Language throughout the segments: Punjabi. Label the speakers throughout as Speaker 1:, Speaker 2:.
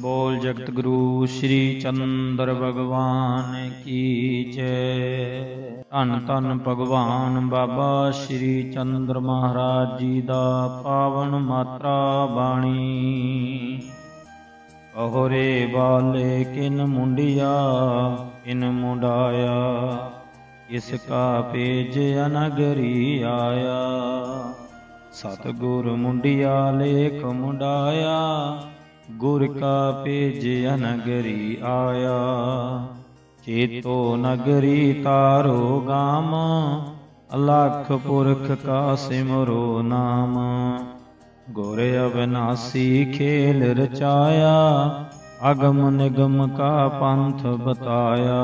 Speaker 1: ਬੋਲ ਜਗਤ ਗੁਰੂ ਸ੍ਰੀ ਚੰਦਰ ਭਗਵਾਨ ਕੀ ਜੈ। ਧੰਨ ਧੰਨ ਭਗਵਾਨ ਬਾਬਾ ਸ੍ਰੀ ਚੰਦਰ ਮਹਾਰਾਜ ਜੀ ਦਾ ਪਾਵਨ ਮਾਤਰਾ ਬਾਣੀ। ਅਹੋਰੇ ਬਾਲੇ ਕਿਨ ਮੁੰਡਿਆ, ਕਿਨ ਮੁੰਡਾਇਆ, ਇਸ ਕਾ ਪੇਜ ਅਨਗਰੀ ਆਇਆ। ਸਤਗੁਰ ਮੁੰਡਿਆ, ਲੇਖ ਮੁੰਡਾਇਆ ਗੁਰ ਕਾ ਪੇਜ ਅਨਗਰੀ ਆਇਆ। ਚੇਤੋ ਨਗਰੀ ਤਾਰੋ ਗਾਮ, ਅਲਖ ਪੁਰਖ ਕਾ ਸਿਮਰੋ ਨਾਮ। ਗੁਰ ਅਵਨਾਸੀ ਖੇਲ ਰਚਾਇਆ, ਅਗਮ ਨਿਗਮ ਕਾ ਪੰਥ ਬਤਾਇਆ।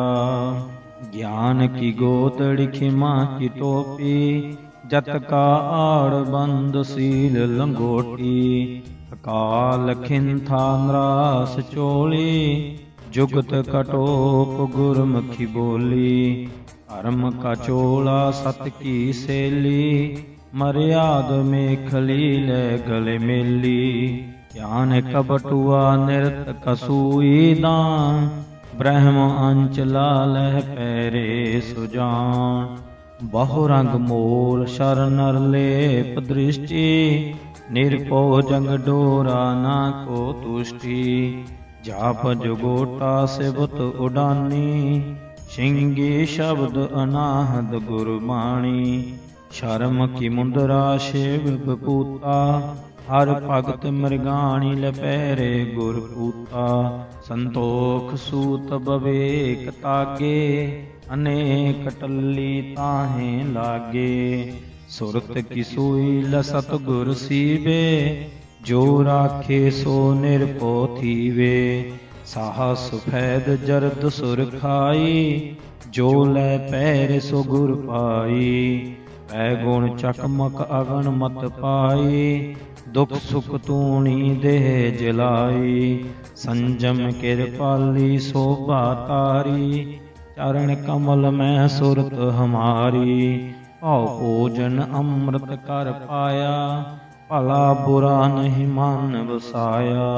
Speaker 1: ਗਿਆਨ ਕੀ ਗੋਤੜ ਖਿਮਾ ਕੀ ਟੋਪੀ ਜਤ ਕਾ ਆੜ ਬੰਦ ਸੀਲ ਲੰਗੋਟੀ। ਅਕਾਲ ਖਿੰਥਾ ਨਰਾਸ ਚੋਲੀ, ਜੁਗਤ ਕਟੋਪ ਗੁਰਮੁਖੀ ਬੋਲੀ। ਧਰਮ ਕਾ ਚੋਲਾ ਸਤ ਕੀ ਸੇਲੀ, ਮਰਿਆਦ ਮੇਖਲੀ ਲੈ ਗਲੇ ਮੇਲੀ। ਧਿਆਨ ਕਬਟੁਆ ਨਿਰਤ ਕਸੂਈ ਦਾਨ, ਬ੍ਰਹਮ ਅੰਚ ਲਾਲਹਿ ਪੈਰੇ ਸੁਜਾਨ। ਬਹੁ ਰੰਗ ਮੋਲ ਸ਼ਰ ਨਰ ਲੇਪ ਦ੍ਰਿਸ਼ਟੀ ਨਿਰਪੋ ਜੰਗ ਡੋਰਾ ਨਾ ਕੋ ਤੁਸ਼ਟੀ। ਜਾਪ ਜੁਗੋਟਾ ਸਿਵਤ ਉਡਾਨੀ ਸਿੰਘੀ ਸ਼ਬਦ ਅਨਾਹਦ ਗੁਰਬਾਣੀ ਸ਼ਰਮ ਕੀ ਮੁੰਦਰਾ ਸ਼ੇਵ ਬਪੂਤਾ, ਹਰ ਭਗਤ ਮਿਰਗਾਣੀ ਲਪੈਰੇ ਗੁਰ ਪੂਤਾ। ਸੰਤੋਖ ਸੂਤ ਬਵੇਕ ਤਾਗੇ ਅਨੇਕ ਟੱਲੀ ਤਾਹੇ ਲਾਗੇ। ਸੁਰਤ ਕੀ ਸੂਈ ਲਸਤ ਗੁਰ ਸੀਵੇ, ਜੋ ਰਾਖੇ ਸੋ ਨਿਰਪੋ ਥੀਵੇ। ਸਾਹ ਸੁਫੈਦ ਜਰਦ ਸੁਰ ਖਾਈ, ਜੋ ਲੈ ਪੈਰ ਸੋ ਗੁਰ ਪਾਈ। ਪੈ ਗੁਣ ਚਕਮਕ ਅਗਨ ਮਤ ਪਾਈ, ਦੁਖ ਸੁਖ ਤੂਣੀ ਦੇਹ ਜਲਾਈ। ਸੰਜਮ ਕਿਰਪਾਲੀ ਸੋਭਾ ਤਾਰੀ ਚਰਨ ਕਮਲ ਮੈਂ ਸੁਰਤ ਹਮਾਰੀ। ਭਉ ਭੋਜਨ ਅੰਮ੍ਰਿਤ ਕਰ ਪਾਇਆ, ਭਲਾ ਬੁਰਾ ਨਹੀਂ ਮਨ ਵਸਾਇਆ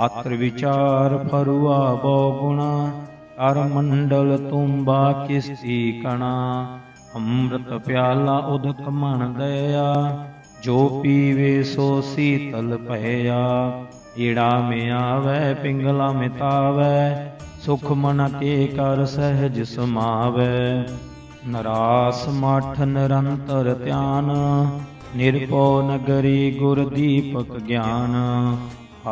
Speaker 1: ਆਤਰ ਵਿਚਾਰ ਫਰੁਆ ਬੋ ਗੁਣਾ, ਕਰ ਮੰਡਲ ਤੁੰਬਾ ਕਿਸੀ ਕਣਾ। ਅੰਮ੍ਰਿਤ ਪਿਆਲਾ ਉਦਕ ਮਣ ਦਇਆ, ਜੋ ਪੀਵੇ ਸੋ ਸੀਤਲ ਭਇਆ। ਈੜਾ ਮੇ ਆਵੈ ਪਿੰਗਲਾ ਮਿਤਾਵੈ ਸੁਖ ਮਨ ਕੇ ਕਰ ਸਹਿਜ ਸਮਾਵੈ। ਨਰਾਸ ਮਠ ਨਿਰੰਤਰ ਧਿਆਨ। ਨਿਰਪੋ ਨਗਰੀ ਗੁਰ ਦੀਪਕ ਗਿਆਨ।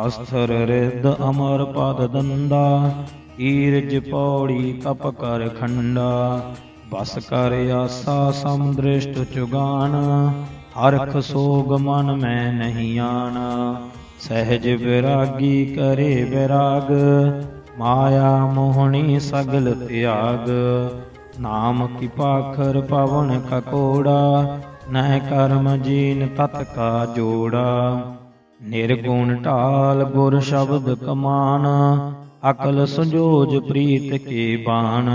Speaker 1: ਅਸਥਰ ਰਿਦ ਅਮਰ ਪਦ ਦੰਦਾ। ਈਰਜ ਪੌੜੀ ਤਪ ਕਰ ਖੰਡਾ। ਬਸ ਕਰ ਆਸਾ ਸਮਦ੍ਰਿਸ਼ਟ ਚੁਗਾਨ। ਹਰਖ ਸੋਗ ਮਨ ਮੈਂ ਨਹੀਂ ਆਣਾ ਸਹਿਜ ਵਿਰਾਗੀ ਕਰੇ ਵਿਰਾਗ। ਮਾਇਆ ਮੋਹਣੀ ਸਗਲ ਤਿਆਗ। ਨਾਮ ਕੀ ਪਾਖਰ ਪਵਨ ਕਕੋੜਾ ਨਹਿ ਕਰਮ ਜੀਨ ਤਤ ਕਾ ਜੋੜਾ। ਨਿਰਗੁਣ ਢਾਲ ਗੁਰ ਸ਼ਬਦ ਕਮਾਨ, ਅਕਲ ਸੁਜੋਜ ਪ੍ਰੀਤ ਕੇ ਬਾਣ।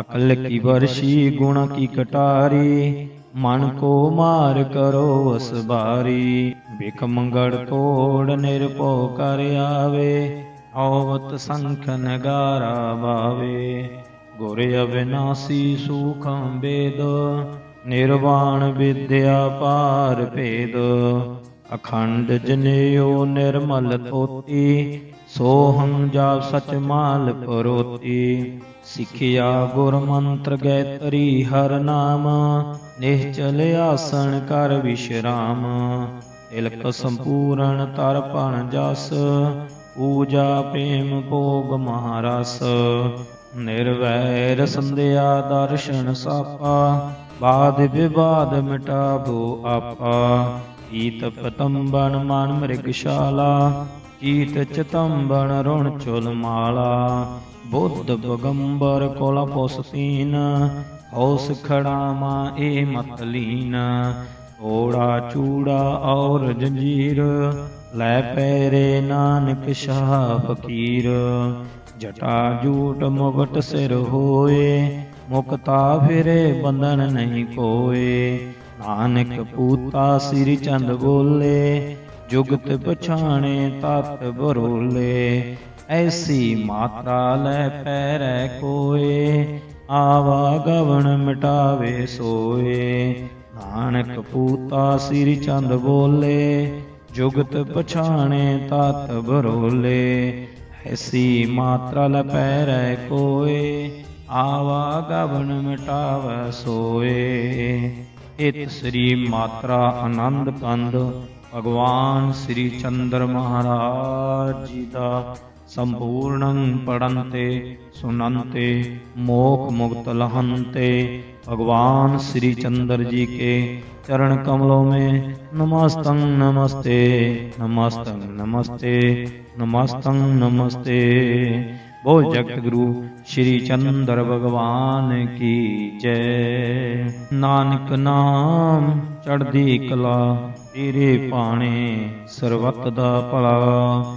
Speaker 1: ਅਕਲ ਕੀ ਵਰਸ਼ੀ ਗੁਣ ਕੀ ਕਟਾਰੀ, ਮਨ ਕੋ ਮਾਰ ਕਰੋ ਅਸਬਾਰੀ ਬਿਕ ਮੰਗੜ ਤੋੜ ਨਿਰਭਉ ਕਰ ਆਵੇ ਔਵਤ ਸੰਖ ਨਗਾਰਾ ਬਾਵੇ ਗੁਰ ਅਵਿਨਾਸੀ ਸੂਖੰ ਵੇਦ, ਨਿਰਵਾਣ ਵਿਦਿਆ ਪਾਰ ਭੇਦ। ਅਖੰਡ ਜਨਿਓ ਨਿਰਮਲ ਤੋਤੀ ਸੋਹੰ ਜਾਪ ਸਚ ਮਾਲ ਪਰੋਤੀ ਸਿੱਖਿਆ ਗੁਰ ਮੰਤਰ ਗੈਤਰੀ ਹਰ ਨਾਮ ਨਿਹਚਲ ਆਸਣ ਕਰ ਵਿਸ਼ਰਾਮ। ਇਲਕ ਸੰਪੂਰਨ ਤਰਪਣ ਜਸ ਪੂਜਾ ਪ੍ਰੇਮ ਭੋਗ ਮਹਾਰਸ। ਨਿਰਵੈਰ ਸੰਧਿਆ ਦਰਸ਼ਨ ਸਾਪਾ, ਬਾਦ ਵਿਵਾਦ ਮਿਟਾਬੋ ਆਪਾ। ਈਤ ਪਤੰਬਨ ਮਨ ਮ੍ਰਿਗਸ਼ਾਲਾ ਈਤ ਚਤੰਬਨ ਰੁਣ ਚੁਲ ਮਾਲਾ। ਬੁੱਧ ਬਗੰਬਰ ਕੋਲ ਪੁਸਤੀਨ ਹਉਸ ਖੜਾਮਾ ਏ ਮਤਲੀਨ ਓੜਾ ਚੂੜਾ ਔਰ ਜੰਜੀਰ ਲੈ ਪੈਰੇ ਨਾਨਕ ਸ਼ਾਹ ਫਕੀਰ, ਜਟਾ ਜੂਟ ਮੁਗਟ ਸਿਰ ਹੋਏ, ਮੁਕਤਾ ਫਿਰੇ ਬੰਧਨ ਨਹੀਂ ਕੋਏ ਨਾਨਕ ਪੂਤਾ ਸ੍ਰੀ ਚੰਦ ਬੋਲੇ, ਜੁਗਤ ਪਛਾਣੇ ਤਤ ਬਰੋਲੇ। ਐਸੀ ਮਾਤਾ ਲੈ ਪੈਰੈ ਕੋਏ, ਆਵਾ ਗਵਣ ਮਿਟਾਵੇ ਸੋਏ। ਨਾਨਕ ਪੂਤਾ ਸ੍ਰੀ ਚੰਦ ਬੋਲੇ ਜੁਗਤ ਪਛਾਣੇ ਤਤ ਬਰੋਲੇ, ਐਸੀ ਮਾਤਰਾ ਲੈ ਪੈਰੈ ਕੋਏ, ਆਵਾ ਗਵਨ ਮਿਟਾਵੈ ਸੋਏ। ਇਤ ਸ੍ਰੀ ਮਾਤਰਾ ਆਨੰਦ ਕੰਦ ਭਗਵਾਨ ਸ੍ਰੀ ਚੰਦਰ ਮਹਾਰਾਜ ਜੀ ਦਾ ਸੰਪੂਰਣੰ ਪੜੰਤੇ, ਸੁਨੰਤੇ ਮੋਖ ਮੁਕਤ ਲਹੰਤੇ। ਭਗਵਾਨ ਸ੍ਰੀ ਚੰਦਰ ਜੀ ਕੇ ਚਰਨ ਕਮਲੋ ਮੇ ਨਮਸਤੰ ਨਮਸਤੇ ਨਮਸਤੰ ਨਮਸਤੇ ਨਮਸਤੰ ਨਮਸਤੇ। ਬੋਲ ਜਗਤ ਗੁਰੂ ਸ਼੍ਰੀ ਚੰਦਰ ਭਗਵਾਨ ਕੀ ਜੈ। ਨਾਨਕ ਨਾਮ ਚੜਦੀ ਕਲਾ, ਤੇਰੇ ਪਾਣੇ ਸਰਬਤ ਦਾ ਭਲਾ।